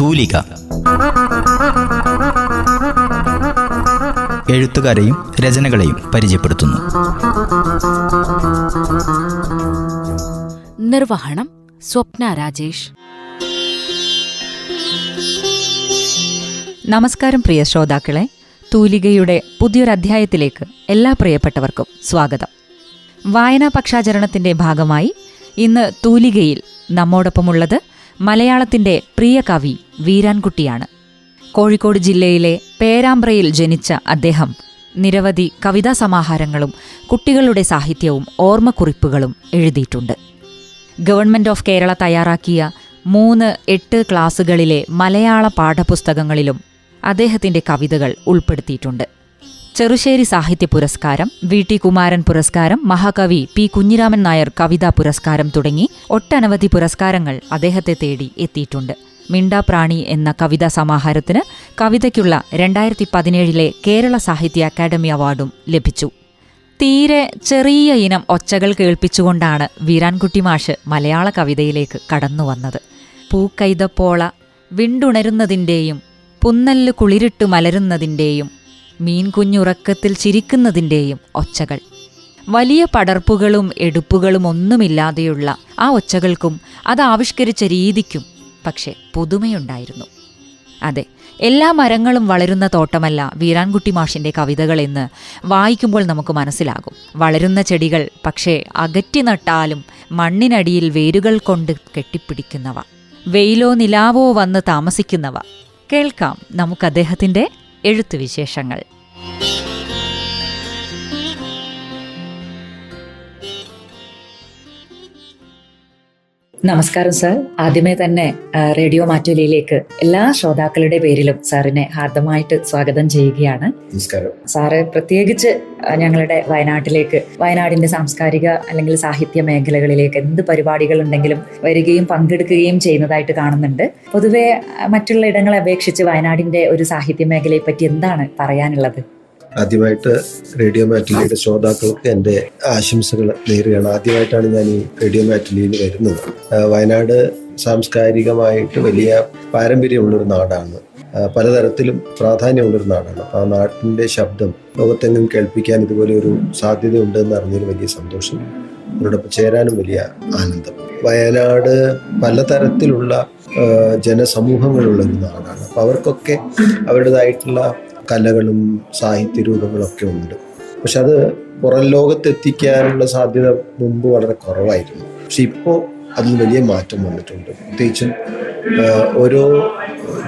തൂലിക. എഴുത്തുകാരെയും രചനകളെയും പരിചയപ്പെടുത്തുന്നു. നിർവഹണം സ്വപ്ന രാജേഷ്. നമസ്കാരം പ്രിയ ശ്രോതാക്കളെ. തൂലികയുടെ പുതിയൊരധ്യായത്തിലേക്ക് എല്ലാ പ്രിയപ്പെട്ടവർക്കും സ്വാഗതം. വായനാ പക്ഷാചരണത്തിന്റെ ഭാഗമായി ഇന്ന് തൂലികയിൽ നമ്മോടൊപ്പമുള്ളത് മലയാളത്തിന്റെ പ്രിയ കവി വീരാൻകുട്ടിയാണ്. കോഴിക്കോട് ജില്ലയിലെ പേരാമ്പ്രയിൽ ജനിച്ച അദ്ദേഹം നിരവധി കവിതാ സമാഹാരങ്ങളും കുട്ടികളുടെ സാഹിത്യവും ഓർമ്മക്കുറിപ്പുകളും എഴുതിയിട്ടുണ്ട്. ഗവൺമെന്റ് ഓഫ് കേരള തയ്യാറാക്കിയ മൂന്ന് എട്ട് ക്ലാസുകളിലെ മലയാള പാഠപുസ്തകങ്ങളിലും അദ്ദേഹത്തിന്റെ കവിതകൾ ഉൾപ്പെടുത്തിയിട്ടുണ്ട്. ചെറുശ്ശേരി സാഹിത്യ പുരസ്കാരം വി. ടി. കുമാരൻ പുരസ്കാരം മഹാകവി പി. കുഞ്ഞിരാമൻ നായർ കവിതാ പുരസ്കാരം തുടങ്ങി ഒട്ടനവധി പുരസ്കാരങ്ങൾ അദ്ദേഹത്തെ തേടി എത്തിയിട്ടുണ്ട്. മിണ്ടാപ്രാണി എന്ന കവിതാ സമാഹാരത്തിന് കവിതയ്ക്കുള്ള രണ്ടായിരത്തി പതിനേഴിലെ കേരള സാഹിത്യ അക്കാദമി അവാർഡും ലഭിച്ചു. തീരെ ചെറിയ ഇനം ഒച്ചകൾ കേൾപ്പിച്ചുകൊണ്ടാണ് വീരാൻകുട്ടി മാഷ് മലയാള കവിതയിലേക്ക് കടന്നു വന്നത്. പൂക്കൈതപ്പോള വിണ്ടുണരുന്നതിന്റെയും പുന്നല്ല് കുളിരിട്ട് മലരുന്നതിന്റെയും മീൻ കുഞ്ഞുറക്കത്തിൽ ചിരിക്കുന്നതിന്റെയും ഒച്ചകൾ. വലിയ പടർപ്പുകളും എടുപ്പുകളും ഒന്നുമില്ലാതെയുള്ള ആ ഒച്ചകൾക്കും അത് ആവിഷ്കരിച്ച രീതിക്കും പക്ഷെ പുതുമയുണ്ടായിരുന്നു. അതെ എല്ലാ മരങ്ങളും വളരുന്ന തോട്ടമല്ല വീരാൻകുട്ടി മാഷിന്റെ കവിതകൾ എന്ന് വായിക്കുമ്പോൾ നമുക്ക് മനസ്സിലാകും. വളരുന്ന ചെടികൾ പക്ഷേ അകറ്റി നട്ടാലും മണ്ണിനടിയിൽ വേരുകൾ കൊണ്ട് കെട്ടിപ്പിടിക്കുന്നവ. വെയിലോ നിലാവോ വന്ന് താമസിക്കുന്നവ. കേൾക്കാം നമുക്ക് അദ്ദേഹത്തിന്റെ എഴുത്തുവിശേഷങ്ങൾ. നമസ്കാരം സാർ. ആദ്യമേ തന്നെ റേഡിയോ മാറ്റുലിയിലേക്ക് എല്ലാ ശ്രോതാക്കളുടെ പേരിലും സാറിനെ ഹാർദമായിട്ട് സ്വാഗതം ചെയ്യുകയാണ്. നമസ്കാരം. സാറ് പ്രത്യേകിച്ച് ഞങ്ങളുടെ വയനാട്ടിലേക്ക് വയനാടിന്റെ സാംസ്കാരിക അല്ലെങ്കിൽ സാഹിത്യ മേഖലകളിലേക്ക് എന്ത് പരിപാടികൾ ഉണ്ടെങ്കിലും വരികയും പങ്കെടുക്കുകയും ചെയ്യുന്നതായിട്ട് കാണുന്നുണ്ട്. പൊതുവെ മറ്റുള്ള ഇടങ്ങളെ അപേക്ഷിച്ച് വയനാടിന്റെ ഒരു സാഹിത്യ മേഖലയെ പറ്റി എന്താണ് പറയാനുള്ളത്? ആദ്യമായിട്ട് റേഡിയോ മാറ്റിലിയുടെ ശ്രോതാക്കൾക്ക് എന്റെ ആശംസകൾ നേരുകയാണ്. ആദ്യമായിട്ടാണ് ഞാൻ ഈ റേഡിയോ മാറ്റിലിയിൽ വരുന്നത്. വയനാട് സാംസ്കാരികമായിട്ട് വലിയ പാരമ്പര്യമുള്ളൊരു നാടാണ്. പലതരത്തിലും പ്രാധാന്യമുള്ളൊരു നാടാണ്. അപ്പോൾ ആ നാട്ടിന്റെ ശബ്ദം ലോകത്തെങ്ങും കേൾപ്പിക്കാൻ ഇതുപോലെ ഒരു സാധ്യത ഉണ്ടെന്ന് അറിഞ്ഞതിൽ വലിയ സന്തോഷം അവരോടൊപ്പം ചേരാനും വലിയ ആനന്ദം. വയനാട് പലതരത്തിലുള്ള ജനസമൂഹങ്ങളുള്ള ഒരു നാടാണ്. അപ്പോൾ അവർക്കൊക്കെ അവരുടേതായിട്ടുള്ള കലകളും സാഹിത്യ രൂപങ്ങളൊക്കെ ഉണ്ട്. പക്ഷെ അത് പുറം ലോകത്തെത്തിക്കാനുള്ള സാധ്യത മുമ്പ് വളരെ കുറവായിരുന്നു. പക്ഷെ ഇപ്പോൾ അതിൽ വലിയ മാറ്റം വന്നിട്ടുണ്ട്. പ്രത്യേകിച്ചും ഓരോ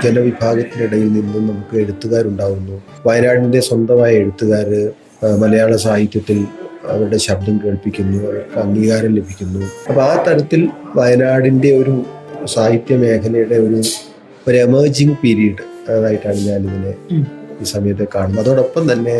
ജനവിഭാഗത്തിനിടയിൽ നിന്നും നമുക്ക് എഴുത്തുകാരുണ്ടാകുന്നു വയനാടിന്റെ സ്വന്തമായ എഴുത്തുകാർ മലയാള സാഹിത്യത്തിൽ അവരുടെ ശബ്ദം കേൾപ്പിക്കുന്നു അവർക്ക് അംഗീകാരം ലഭിക്കുന്നു. അപ്പോൾ ആ തരത്തിൽ വയനാടിന്റെ ഒരു സാഹിത്യ മേഖലയുടെ ഒരു ഒരു എമേർജിങ് പീരീഡ് അതായിട്ടാണ് ഞാനിതിനെ. ഈ സമയത്ത് കാണുന്നത് അതോടൊപ്പം തന്നെ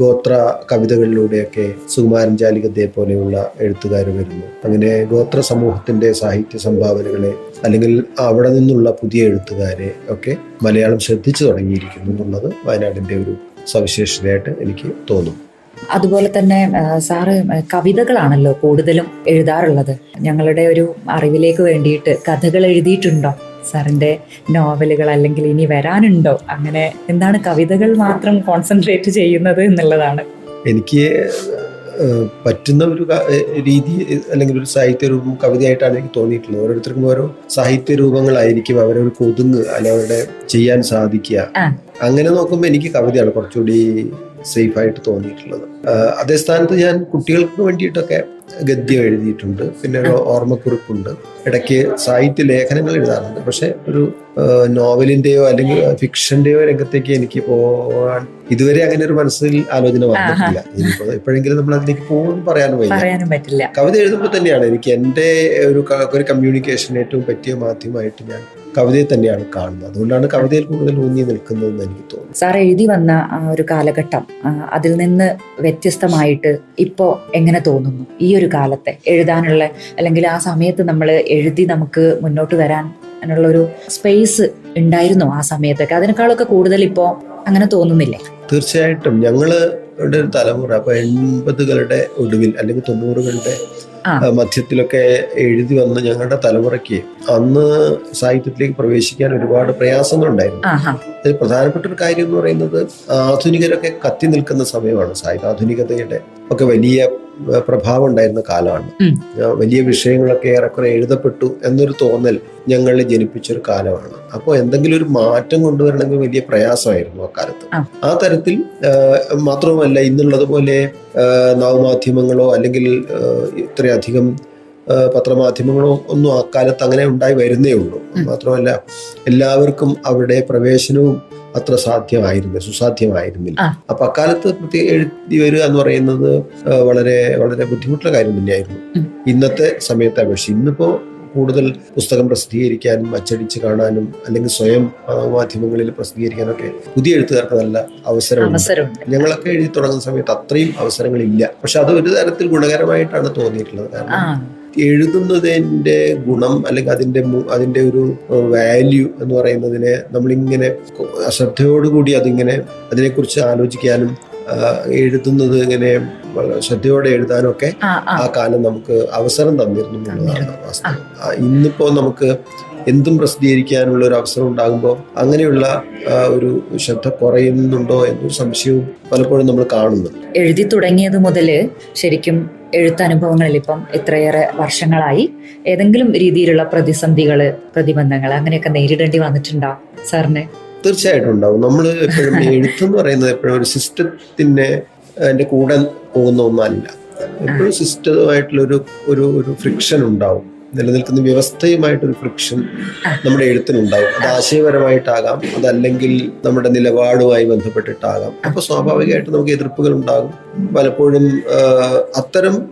ഗോത്ര കവിതകളിലൂടെയൊക്കെ സുകുമാരൻ ജാലികത്തെ പോലെയുള്ള എഴുത്തുകാർ വരുന്നു. അങ്ങനെ ഗോത്ര സമൂഹത്തിന്റെ സാഹിത്യ സംഭാവനകളെ അല്ലെങ്കിൽ അവിടെ നിന്നുള്ള പുതിയ എഴുത്തുകാരെ ഒക്കെ മലയാളം ശ്രദ്ധിച്ചു തുടങ്ങിയിരിക്കുന്നു എന്നുള്ളത് വയനാടിന്റെ ഒരു സവിശേഷതയായിട്ട് എനിക്ക് തോന്നും. അതുപോലെ തന്നെ സാറ് കവിതകളാണല്ലോ കൂടുതലും എഴുതാറുള്ളത്. ഞങ്ങളുടെ ഒരു അറിവിലേക്ക് വേണ്ടിയിട്ട് കഥകൾ എഴുതിയിട്ടുണ്ടോ? സാറിന്റെ നോവലുകൾ അല്ലെങ്കിൽ ഇനി വരാനുണ്ടോ? അങ്ങനെ എന്താണ് കവിതകൾ മാത്രം കോൺസെൻട്രേറ്റ് ചെയ്യുന്നത് എന്നുള്ളതാണ്. എനിക്ക് പറ്റുന്ന ഒരു രീതി അല്ലെങ്കിൽ ഒരു സാഹിത്യ രൂപം കവിതയായിട്ടാണ് എനിക്ക് തോന്നിയിട്ടുള്ളത്. ഓരോരുത്തർക്കും ഓരോ സാഹിത്യ രൂപങ്ങളായിരിക്കും ഒരു കൊതുങ്ങ് അല്ലെ അവരുടെ ചെയ്യാൻ സാധിക്കുക. അങ്ങനെ നോക്കുമ്പോൾ എനിക്ക് കവിതയാണ് കുറച്ചുകൂടി സേഫ് ആയിട്ട് തോന്നിയിട്ടുള്ളത് അതേ സ്ഥാനത്ത് ഞാൻ കുട്ടികൾക്ക് വേണ്ടിയിട്ടൊക്കെ ഗദ്യം എഴുതിയിട്ടുണ്ട്. പിന്നെ ഒരു ഓർമ്മക്കുറിപ്പുണ്ട്. ഇടയ്ക്ക് സാഹിത്യ ലേഖനങ്ങൾ എഴുതാറുണ്ട്. പക്ഷെ ഒരു നോവലിന്റെയോ അല്ലെങ്കിൽ ഫിക്ഷന്റെയോ രംഗത്തേക്ക് എനിക്ക് പോകാൻ ഇതുവരെ അങ്ങനെ ഒരു മനസ്സിൽ ആലോചന വന്നിട്ടില്ല. ഇനിയിപ്പോ എപ്പോഴെങ്കിലും നമ്മൾ അതിലേക്ക് വയ്യ. പറയാനും പറ്റില്ല. കവിത എഴുതുമ്പോൾ തന്നെയാണ് എനിക്ക് എന്റെ ഒരു ഒരു കമ്മ്യൂണിക്കേഷൻ ഏറ്റവും പറ്റിയ മാധ്യമമായിട്ട് ഞാൻ കവിതയെ തന്നെയാണ് കാണുന്നത്. അതുകൊണ്ടാണ് കവിതയിൽ കൂടുതൽ ഊന്നി നിൽക്കുന്നതെന്ന് എനിക്ക് തോന്നുന്നു സാർ എഴുതി വന്ന ആ ഒരു കാലഘട്ടം അതിൽ നിന്ന് വ്യത്യസ്തമായിട്ട് ഇപ്പോ എങ്ങനെ തോന്നുന്നു? ഈ ഒരു കാലത്തെ എഴുതാനുള്ള അല്ലെങ്കിൽ ആ സമയത്ത് നമ്മൾ എഴുതി നമുക്ക് മുന്നോട്ട് വരാൻ അതിനുള്ളൊരു സ്പേസ് ഉണ്ടായിരുന്നു ആ സമയത്തൊക്കെ. അതിനേക്കാളൊക്കെ കൂടുതൽ ഇപ്പോൾ അങ്ങനെ തോന്നുന്നില്ലേ? തീർച്ചയായിട്ടും. ഞങ്ങൾ ഒരു തലമുറ അപ്പൊ എൺപതുകളുടെ ഒടുവിൽ അല്ലെങ്കിൽ തൊണ്ണൂറുകളുടെ മധ്യത്തിലൊക്കെ എഴുതി വന്ന ഞങ്ങളുടെ തലമുറയ്ക്ക് അന്ന് സാഹിത്യത്തിലേക്ക് പ്രവേശിക്കാൻ ഒരുപാട് പ്രയാസങ്ങളുണ്ടായിരുന്നു. അതിൽ പ്രധാനപ്പെട്ട ഒരു കാര്യം എന്ന് പറയുന്നത് ആധുനികരൊക്കെ കത്തി നിൽക്കുന്ന സമയമാണ് സാഹിത്യ ആധുനികതയുടെ ഒക്കെ വലിയ പ്രഭാവം ഉണ്ടായിരുന്ന കാലമാണ് വലിയ വിഷയങ്ങളൊക്കെ ഏറെക്കുറെ എഴുതപ്പെട്ടു എന്നൊരു തോന്നൽ ഞങ്ങളെ ജനിപ്പിച്ചൊരു കാലമാണ്. അപ്പോൾ എന്തെങ്കിലും ഒരു മാറ്റം കൊണ്ടുവരണമെങ്കിൽ വലിയ പ്രയാസമായിരുന്നു ആ കാലത്ത്. ആ. തരത്തിൽ മാത്രവുമല്ല ഇന്നുള്ളതുപോലെ നവമാധ്യമങ്ങളോ അല്ലെങ്കിൽ ഇത്രയധികം പത്രമാധ്യമങ്ങളോ ഒന്നും ആ കാലത്ത് അങ്ങനെ ഉണ്ടായി വരുന്നേ ഉള്ളൂ. മാത്രമല്ല എല്ലാവർക്കും അവിടെ പ്രവേശനവും അത്ര സാധ്യമായിരുന്നില്ല സുസാധ്യമായിരുന്നില്ല. അപ്പൊ അക്കാലത്ത് പ്രത്യേക എഴുതി വരിക എന്ന് പറയുന്നത് വളരെ വളരെ ബുദ്ധിമുട്ടുള്ള കാര്യം തന്നെയായിരുന്നു. ഇന്നത്തെ സമയത്തെ അപേക്ഷിച്ച് ഇന്നിപ്പോ കൂടുതൽ പുസ്തകം പ്രസിദ്ധീകരിക്കാനും അച്ചടിച്ച് കാണാനും അല്ലെങ്കിൽ സ്വയം മാധ്യമങ്ങളിൽ പ്രസിദ്ധീകരിക്കാനൊക്കെ പുതിയ എഴുത്തുകാർക്ക് നല്ല അവസരമുണ്ട്. ഞങ്ങളൊക്കെ എഴുതി തുടങ്ങുന്ന സമയത്ത് അത്രയും അവസരങ്ങളില്ല. പക്ഷെ അത് ഒരു തരത്തിൽ ഗുണകരമായിട്ടാണ് തോന്നിയിട്ടുള്ളത്. കാരണം എഴുതുന്നതിന്റെ ഗുണം അല്ലെങ്കിൽ അതിന്റെ അതിന്റെ ഒരു വാല്യൂ എന്ന് പറയുന്നതിനെ നമ്മളിങ്ങനെ ശ്രദ്ധയോടുകൂടി അതിങ്ങനെ അതിനെക്കുറിച്ച് ആലോചിക്കാനും എഴുതുന്നത് ഇങ്ങനെ ശ്രദ്ധയോടെ എഴുതാനും ഒക്കെ ആ. കാലം നമുക്ക് അവസരം തന്നിരുന്നു എന്നുള്ളതാണ് വാസ്തവം. ഇന്നിപ്പോ നമുക്ക് എന്തും പ്രസിദ്ധീകരിക്കാനുള്ള ഒരു അവസരം ഉണ്ടാകുമ്പോൾ അങ്ങനെയുള്ള ഒരു ശ്രദ്ധ കുറയുന്നുണ്ടോ എന്നൊരു സംശയവും പലപ്പോഴും നമ്മൾ കാണുന്നുണ്ട്. എഴുതി തുടങ്ങിയത് മുതൽ ശരിക്കും എഴുത്തനുഭവങ്ങളിൽ ഇപ്പം ഇത്രയേറെ വർഷങ്ങളായി. ഏതെങ്കിലും രീതിയിലുള്ള പ്രതിസന്ധികൾ പ്രതിബന്ധങ്ങൾ അങ്ങനെയൊക്കെ നേരിടേണ്ടി വന്നിട്ടുണ്ടോ സാറിന്? തീർച്ചയായിട്ടും ഉണ്ടാവും. നമ്മൾ എപ്പോഴും എഴുത്തെന്ന് പറയുന്നത് എപ്പോഴും ഒരു സിസ്റ്റത്തിന്റെ അതിന്റെ കൂടെ പോകുന്ന ഒന്നല്ല. എപ്പോഴും സിസ്റ്റമായിട്ടുള്ള ഒരു ഒരു ഒരു ഫ്രിക്ഷൻ ഉണ്ടാവും. നിലനിൽക്കുന്ന വ്യവസ്ഥയുമായിട്ടൊരു ഫ്രിക്ഷൻ നമ്മുടെ എഴുത്തിനുണ്ടാവും. അത് ആശയപരമായിട്ടാകാം. അതല്ലെങ്കിൽ നമ്മുടെ നിലപാടുമായി ബന്ധപ്പെട്ടിട്ടാകാം. അപ്പൊ സ്വാഭാവികമായിട്ട് നമുക്ക് എതിർപ്പുകൾ ഉണ്ടാകും. പലപ്പോഴും അത്തരം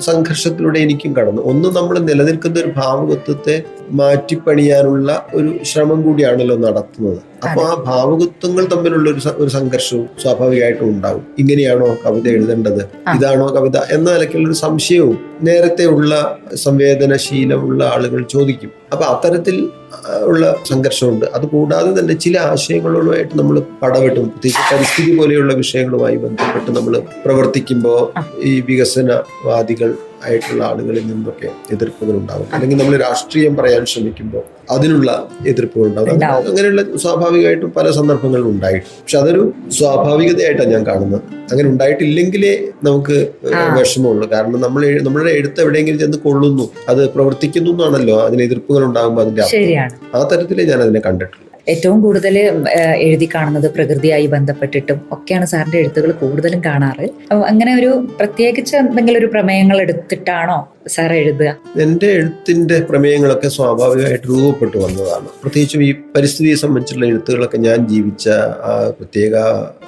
സംഘർഷത്തിലൂടെ എനിക്കും കടന്നു. ഒന്ന് നമ്മൾ നിലനിൽക്കുന്ന ഒരു ഭാവുകത്വത്തെ മാറ്റിപ്പണിയാനുള്ള ഒരു ശ്രമം കൂടിയാണല്ലോ നടത്തുന്നത്. അപ്പൊ ആ ഭാവകത്വങ്ങൾ തമ്മിലുള്ള ഒരു ഒരു സംഘർഷവും സ്വാഭാവികമായിട്ടും ഉണ്ടാവും. ഇങ്ങനെയാണോ കവിത എഴുതേണ്ടത്. ഇതാണോ കവിത? എന്ന നിലയ്ക്കുള്ള ഒരു സംശയവും നേരത്തെ ഉള്ള സംവേദനശീലമുള്ള ആളുകൾ ചോദിക്കും. അപ്പൊ അത്തരത്തിൽ ഉള്ള സംഘർഷമുണ്ട്. അത് കൂടാതെ തന്നെ ചില ആശയങ്ങളുമായിട്ട് നമ്മൾ പടവെട്ടും പ്രത്യേകിച്ച് പരിസ്ഥിതി പോലെയുള്ള വിഷയങ്ങളുമായി ബന്ധപ്പെട്ട് നമ്മൾ പ്രവർത്തിക്കുമ്പോൾ ഈ വികസനവാദികൾ ആയിട്ടുള്ള ആളുകളിൽ നിന്നൊക്കെ എതിർപ്പുകൾ ഉണ്ടാവും. അല്ലെങ്കിൽ നമ്മൾ രാഷ്ട്രീയം പറയാൻ ശ്രമിക്കുമ്പോൾ അതിനുള്ള എതിർപ്പുകൾ ഉണ്ടാവും. അങ്ങനെയുള്ള സ്വാഭാവികമായിട്ടും പല സന്ദർഭങ്ങളും ഉണ്ടായിട്ടുണ്ട് പക്ഷെ അതൊരു സ്വാഭാവികതയായിട്ടാണ് ഞാൻ കാണുന്നത്. അങ്ങനെ ഉണ്ടായിട്ടില്ലെങ്കിലേ നമുക്ക്. വിഷമമുള്ളൂ. കാരണം നമ്മൾ നമ്മളുടെ നമ്മുടെ എഴുത്ത് എവിടെയെങ്കിലും ചെന്ന് കൊള്ളുന്നു. അത് പ്രവർത്തിക്കുന്നു എന്നാണല്ലോ അതിന് എതിർപ്പുകൾ ഉണ്ടാകുമ്പോൾ അതിന്റെ ആ തരത്തിലേ ഞാൻ അതിനെ കണ്ടിട്ടുള്ളൂ. ഏറ്റവും കൂടുതൽ എഴുതി കാണുന്നത് പ്രകൃതിയായി ബന്ധപ്പെട്ടിട്ടും ഒക്കെയാണ് സാറിന്റെ എഴുത്തുകൾ കൂടുതലും കാണാറ്. അങ്ങനെ ഒരു പ്രത്യേകിച്ച് എന്തെങ്കിലും ഒരു പ്രമേയങ്ങൾ എടുത്തിട്ടാണോ സാർ എഴുതുക? എന്റെ എഴുത്തിന്റെ പ്രമേയങ്ങളൊക്കെ സ്വാഭാവികമായിട്ട് രൂപപ്പെട്ടു വന്നതാണ്. പ്രത്യേകിച്ചും ഈ പരിസ്ഥിതിയെ സംബന്ധിച്ചുള്ള എഴുത്തുകളൊക്കെ ഞാൻ ജീവിച്ച ആ പ്രത്യേക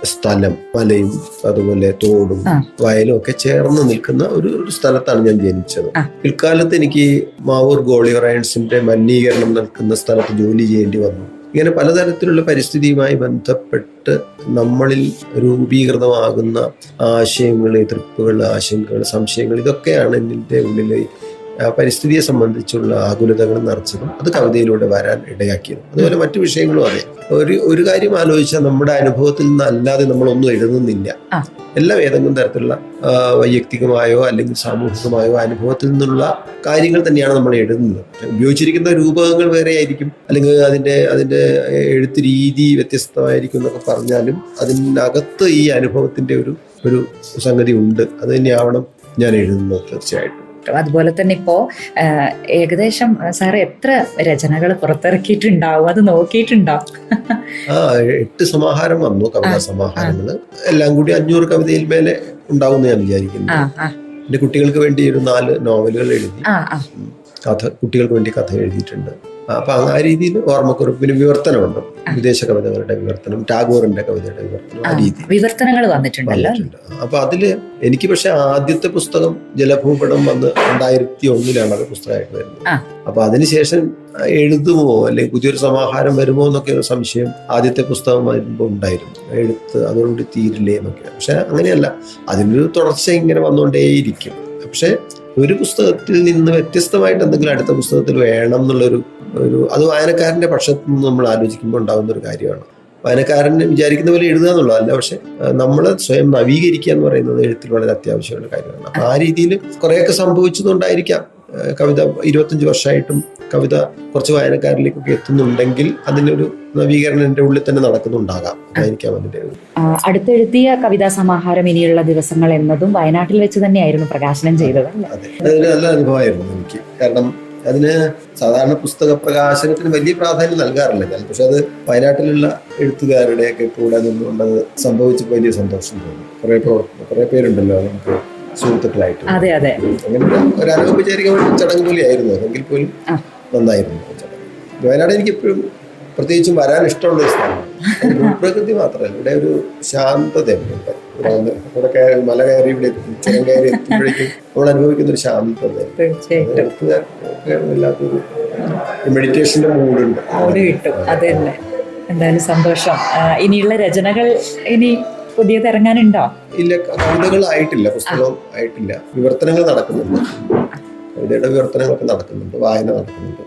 സ്ഥലം മലയും അതുപോലെ തോടും. വയലും ഒക്കെ ചേർന്ന് നിൽക്കുന്ന ഒരു ഒരു സ്ഥലത്താണ് ഞാൻ ജനിച്ചത്. പിൽക്കാലത്ത് എനിക്ക് മാവൂർ ഗോളിയറയൻസിന്റെ മലിനീകരണം നിൽക്കുന്ന സ്ഥലത്ത് ജോലി ചെയ്യേണ്ടി വന്നു. ഇങ്ങനെ പലതരത്തിലുള്ള പരിസ്ഥിതിയുമായി ബന്ധപ്പെട്ട് നമ്മളിൽ രൂപീകൃതമാകുന്ന ആശയങ്ങൾ എതിർപ്പുകൾ ആശങ്കകൾ സംശയങ്ങൾ ഇതൊക്കെയാണ് എന്റെ ഉള്ളിൽ പരിസ്ഥിതിയെ സംബന്ധിച്ചുള്ള ആകുലതകൾ നിറച്ചതും അത് കവിതയിലൂടെ വരാൻ ഇടയാക്കിയതും. അതുപോലെ മറ്റു വിഷയങ്ങളും അതെ ഒരു ഒരു കാര്യം ആലോചിച്ചാൽ നമ്മുടെ അനുഭവത്തിൽ നിന്ന് അല്ലാതെ നമ്മളൊന്നും എഴുതുന്നില്ല. എല്ലാ ഏതെങ്കിലും തരത്തിലുള്ള വൈയക്തികമായോ അല്ലെങ്കിൽ സാമൂഹികമായോ അനുഭവത്തിൽ നിന്നുള്ള കാര്യങ്ങൾ തന്നെയാണ് നമ്മൾ എഴുതുന്നത്. ഉപയോഗിച്ചിരിക്കുന്ന രൂപകങ്ങൾ വേറെ ആയിരിക്കും. അല്ലെങ്കിൽ അതിന്റെ അതിന്റെ എഴുത്ത് രീതി വ്യത്യസ്തമായിരിക്കും എന്നൊക്കെ പറഞ്ഞാലും അതിനകത്ത് ഈ അനുഭവത്തിന്റെ ഒരു ഒരു സംഗതി ഉണ്ട്. അത് തന്നെയാവണം ഞാൻ എഴുതുന്നത് തീർച്ചയായിട്ടും. അതുപോലെ തന്നെ ഇപ്പോ ഏകദേശം സാർ എത്ര രചനകൾ പുറത്തിറക്കിയിട്ടുണ്ടാവും? അത് നോക്കിയിട്ടുണ്ടോ? ആ എട്ട് സമാഹാരം വന്നു കവിതാ സമാഹാരങ്ങൾ സമാഹാരങ്ങൾ. എല്ലാം കൂടി അഞ്ഞൂറ് കവിതയിൽ മേലെ ഉണ്ടാവും ഞാൻ വിചാരിക്കുന്നു. എന്റെ കുട്ടികൾക്ക് വേണ്ടി ഒരു നാല് നോവലുകൾ എഴുതി. കഥ കുട്ടികൾക്ക് വേണ്ടി കഥ എഴുതിയിട്ടുണ്ട്. അപ്പൊ ആ രീതിയിൽ ഓർമ്മക്കുറിപ്പിന് വിവർത്തനമുണ്ട്. വിദേശ കവിതകളുടെ വിവർത്തനം ടാഗോറിന്റെ കവിതയുടെ വിവർത്തനം ആ രീതി. വിവർത്തനങ്ങൾ വന്നിട്ടുണ്ടല്ലോ വന്നിട്ടുണ്ട്. അപ്പൊ അതിൽ എനിക്ക് പക്ഷെ ആദ്യത്തെ പുസ്തകം ജലഭൂപടം വന്ന് രണ്ടായിരത്തി ഒന്നിലാണ് അത് പുസ്തകമായിട്ട് വരുന്നത്. അപ്പൊ അതിനുശേഷം എഴുതുമോ? അല്ലെങ്കിൽ പുതിയൊരു സമാഹാരം വരുമോ എന്നൊക്കെ ഒരു സംശയം ആദ്യത്തെ പുസ്തകം വരുമ്പോൾ ഉണ്ടായിരുന്നു. എഴുത്ത് അതുകൊണ്ട് തീരില്ലേ എന്നൊക്കെ പക്ഷെ അങ്ങനെയല്ല. അതിനൊരു തുടർച്ച ഇങ്ങനെ വന്നുകൊണ്ടേയിരിക്കും. പക്ഷെ ഒരു പുസ്തകത്തിൽ നിന്ന് വ്യത്യസ്തമായിട്ട് എന്തെങ്കിലും അടുത്ത പുസ്തകത്തിൽ വേണം എന്നുള്ളൊരു ഒരു അത് വായനക്കാരന്റെ പക്ഷത്തു നിന്ന് നമ്മൾ ആലോചിക്കുമ്പോൾ ഉണ്ടാകുന്ന ഒരു കാര്യമാണ്. വായനക്കാരൻ വിചാരിക്കുന്ന പോലെ എഴുതുക എന്നുള്ളതല്ല പക്ഷെ നമ്മൾ സ്വയം നവീകരിക്കുക എന്ന് പറയുന്നത് എഴുത്തിൽ വളരെ അത്യാവശ്യമുള്ള കാര്യമാണ്. അപ്പൊ ആ രീതിയിൽ കുറെയൊക്കെ സംഭവിച്ചതുകൊണ്ടായിരിക്കാം. കവിത ഇരുപത്തഞ്ച് വർഷമായിട്ടും കവിത കുറച്ച് വായനക്കാരിലേക്കൊക്കെ എത്തുന്നുണ്ടെങ്കിൽ അതിനൊരു നവീകരണം എന്റെ ഉള്ളിൽ തന്നെ നടക്കുന്നുണ്ടാകാം. അതായിരിക്കാം അതിന്റെ അടുത്തെഴുതിയ കവിതാ സമാഹാരം ഇനിയുള്ള ദിവസങ്ങൾ എന്നതും വയനാട്ടിൽ വെച്ച് തന്നെയായിരുന്നു പ്രകാശനം ചെയ്തത് അതെ. അതൊരു നല്ല അനുഭവമായിരുന്നു എനിക്ക്. കാരണം അതിന് സാധാരണ പുസ്തക പ്രകാശനത്തിന് വലിയ പ്രാധാന്യം നൽകാറില്ല ഞാൻ. പക്ഷെ അത് വയനാട്ടിലുള്ള എഴുത്തുകാരുടെയൊക്കെ കൂടെ നിന്നുകൊണ്ട് അത് സംഭവിച്ചപ്പോൾ വലിയ സന്തോഷം തോന്നി. കുറെ കുറെ പേരുണ്ടല്ലോ നമുക്ക് സുഹൃത്തുക്കളായിട്ട് അതെ അതെ. അങ്ങനെ ഒരു- ഒരു അനൗപചാരികമായ ചടങ്ങ് പോലെയായിരുന്നു അതെങ്കിൽ പോലും നന്നായിരുന്നു വയനാട് എനിക്ക് എപ്പോഴും പ്രത്യേകിച്ചും വരാൻ ഇഷ്ടമുള്ള ഒരു സ്ഥലമാണ്. പ്രകൃതി മാത്രമല്ല ഇവിടെ ഒരു ശാന്തതയുണ്ട്. ഇവിടെ. കയറി മല കയറി ഇവിടെ ചുരം കയറി എത്തുമ്പോഴേക്കും നമ്മൾ അനുഭവിക്കുന്ന ഒരു ശാന്തത വല്ലാത്തൊരു മെഡിറ്റേഷന്റെ മൂഡുണ്ട് ഓടി കിട്ടും. അത് തന്നെ. എന്തായാലും സന്തോഷം. ഇനിയുള്ള രചനകൾ ഇനി പുതിയത് ഇറങ്ങാനുണ്ടോ ഇല്ല കവിതകൾ ആയിട്ടില്ല പുസ്തകം ആയിട്ടില്ല. വിവർത്തനങ്ങൾ നടക്കുന്നുണ്ട്. കവിതയുടെ വിവർത്തനങ്ങളൊക്കെ നടക്കുന്നുണ്ട് വായന നടക്കുന്നുണ്ട്.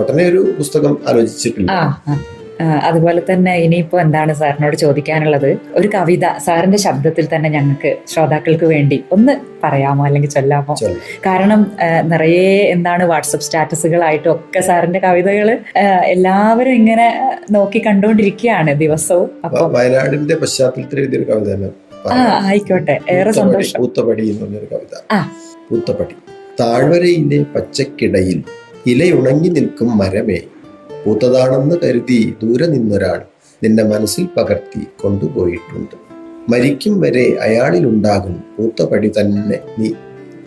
ഉടനെ ഒരു പുസ്തകം ആലോചിച്ചിട്ടില്ല. അതുപോലെ തന്നെ ഇനിയിപ്പോ എന്താണ് സാറിനോട് ചോദിക്കാനുള്ളത്? ഒരു കവിത സാറിന്റെ ശബ്ദത്തിൽ തന്നെ ഞങ്ങൾക്ക് ശ്രോതാക്കൾക്ക് വേണ്ടി ഒന്ന് പറയാമോ അല്ലെങ്കിൽ ചൊല്ലാമോ? കാരണം നിറയെ എന്താണ് വാട്സപ്പ് സ്റ്റാറ്റസുകളായിട്ടും ഒക്കെ സാറിന്റെ കവിതകൾ എല്ലാവരും ഇങ്ങനെ നോക്കി കണ്ടുകൊണ്ടിരിക്കുകയാണ് ദിവസവും. അപ്പം വയനാടിന്റെ പശ്ചാത്തലത്തിൽ എഴുതിയൊരു കവിത ആ ആയിക്കോട്ടെ. ഏറെ സന്തോഷം. പൂത്തപടി എന്ന് പറഞ്ഞൊരു കവിത. പൂത്തപടി. താഴ്വരയിലെ പച്ചക്കിടയിൽ ഇലയുണങ്ങി നിൽക്കും മരമേ. പൂത്തതാണെന്ന് കരുതി ദൂരെ നിന്നൊരാൾ നിന്റെ മനസ്സിൽ പകർത്തി കൊണ്ടുപോയിട്ടുണ്ട്. മരിക്കും വരെ അയാളിലുണ്ടാകും പൂത്തപടി തന്നെ നീ.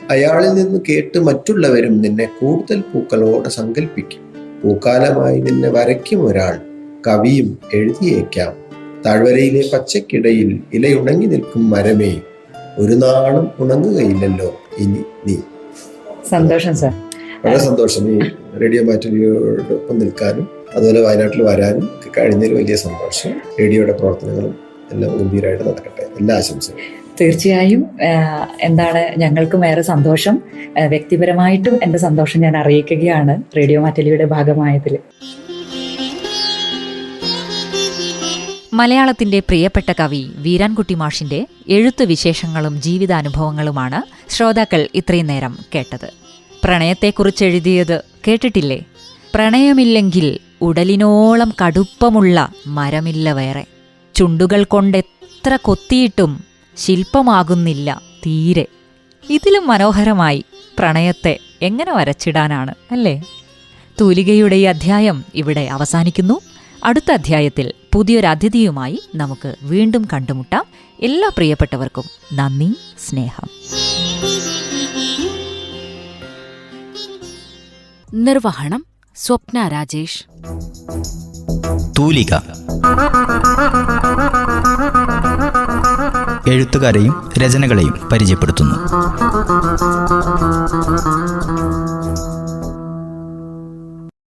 അയാളിൽ നിന്ന് കേട്ട് മറ്റുള്ളവരും നിന്നെ കൂടുതൽ പൂക്കളോട് സങ്കല്പിക്കും പൂക്കാലമായി നിന്നെ വരയ്ക്കും ഒരാൾ. കവിയും എഴുതിയേക്കാം. താഴ്വരയിലെ പച്ചക്കിടയിൽ ഇലയുണങ്ങി നിൽക്കും മരമേ. ഒരു നാളും ഉണങ്ങുകയില്ലല്ലോ ഇനി നീ. സന്തോഷം സാർ. വളരെ സന്തോഷം. ഈ റേഡിയോ ബാറ്റലിയോടൊപ്പം നിൽക്കാനും അതുപോലെ വയനാട്ടിൽ വരാനും ഒക്കെ കഴിഞ്ഞതിൽ വലിയ സന്തോഷം. റേഡിയോയുടെ പ്രവർത്തനങ്ങളും എല്ലാം ഗംഭീരമായിട്ട് നടക്കട്ടെ. എല്ലാ ആശംസകളും. തീർച്ചയായും എന്താണ് ഞങ്ങൾക്കും ഏറെ സന്തോഷം. വ്യക്തിപരമായിട്ടും എന്റെ സന്തോഷം ഞാൻ അറിയിക്കുകയാണ് റേഡിയോ മാറ്റലിയുടെ ഭാഗമായതിൽ. മലയാളത്തിന്റെ പ്രിയപ്പെട്ട കവി വീരാൻകുട്ടി മാഷിന്റെ എഴുത്തു വിശേഷങ്ങളും ജീവിതാനുഭവങ്ങളുമാണ് ശ്രോതാക്കൾ ഇത്രയും നേരം കേട്ടത്. പ്രണയത്തെക്കുറിച്ചെഴുതിയത് കേട്ടിട്ടില്ലേ? പ്രണയമില്ലെങ്കിൽ ഉടലിനോളം കടുപ്പമുള്ള മരമില്ല വേറെ. ചുണ്ടുകൾ കൊണ്ട് എത്ര കൊത്തിയിട്ടും ശില്പമാകുന്നില്ല തീരെ. ഇതിലും മനോഹരമായി പ്രണയത്തെ എങ്ങനെ വരച്ചിടാനാണ് അല്ലേ? തൂലികയുടെ ഈ അധ്യായം ഇവിടെ അവസാനിക്കുന്നു. അടുത്ത അധ്യായത്തിൽ പുതിയൊരതിഥിയുമായി നമുക്ക് വീണ്ടും കണ്ടുമുട്ടാം. എല്ലാ പ്രിയപ്പെട്ടവർക്കും നന്ദി സ്നേഹം. നിർവഹണം സ്വപ്ന രാജേഷ്. തൂലിക. എഴുത്തുകാരെയും രചനകളെയും പരിചയപ്പെടുത്തുന്നു.